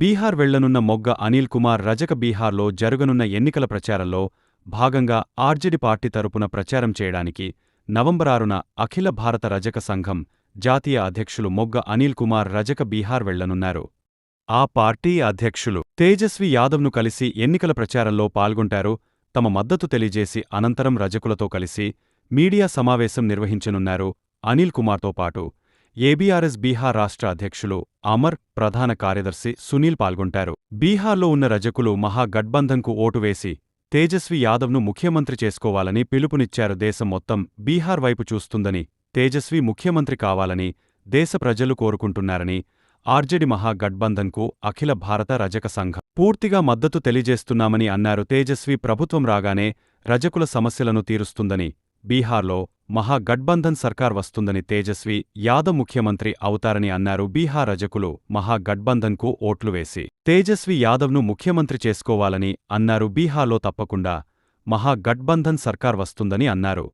బీహార్ వెళ్ళనున్న మొగ్గ అనిల్ కుమార్ రజక బీహార్లో జరగనున్న ఎన్నికల ప్రచారంలో భాగంగా ఆర్జేడీ పార్టీ తరపున ప్రచారం చేయడానికి నవంబర్ ఆరున అఖిల భారత రజక సంఘం జాతీయ అధ్యక్షులు మొగ్గ అనిల్ కుమార్ రజక బీహార్ వెళ్ళనున్నారు. ఆ పార్టీ అధ్యక్షులు తేజస్వి యాదవ్ను కలిసి ఎన్నికల ప్రచారంలో పాల్గొంటారు. తమ మద్దతు తెలియజేసి అనంతరం రజకులతో కలిసి మీడియా సమావేశం నిర్వహించనున్నారు అనిల్ కుమార్తో పాటు. ఏబీఆర్ఎస్ బీహార్ రాష్ట్ర అధ్యక్షులు అమర్ ప్రధాన కార్యదర్శి సునీల్ పాల్గొంటారు. బీహార్లో ఉన్న రజకులు మహాగఠబంధన్కు ఓటు వేసి తేజస్వి యాదవ్ను ముఖ్యమంత్రి చేసుకోవాలని పిలుపునిచ్చారు. దేశం మొత్తం బీహార్ వైపు చూస్తుందని తేజస్వి ముఖ్యమంత్రి కావాలని దేశ ప్రజలు కోరుకుంటున్నారని ఆర్జేడి మహాగఠబంధన్కు అఖిల భారత రజక సంఘం పూర్తిగా మద్దతు తెలియజేస్తున్నామని అన్నారు. తేజస్వి ప్రభుత్వం రాగానే రజకుల సమస్యలను తీరుస్తుందని బీహార్లో మహాగఠబంధన్ సర్కార్ వస్తుందని తేజస్వి యాదవ్ ముఖ్యమంత్రి అవుతారని అన్నారు బీహార్ రజకులు మహాగఠబంధన్కు ఓట్లు వేసి. తేజస్వి యాదవ్ను ముఖ్యమంత్రి చేసుకోవాలని అన్నారు బీహార్లో తప్పకుండా మహాగఠబంధన్ సర్కార్ వస్తుందని అన్నారు.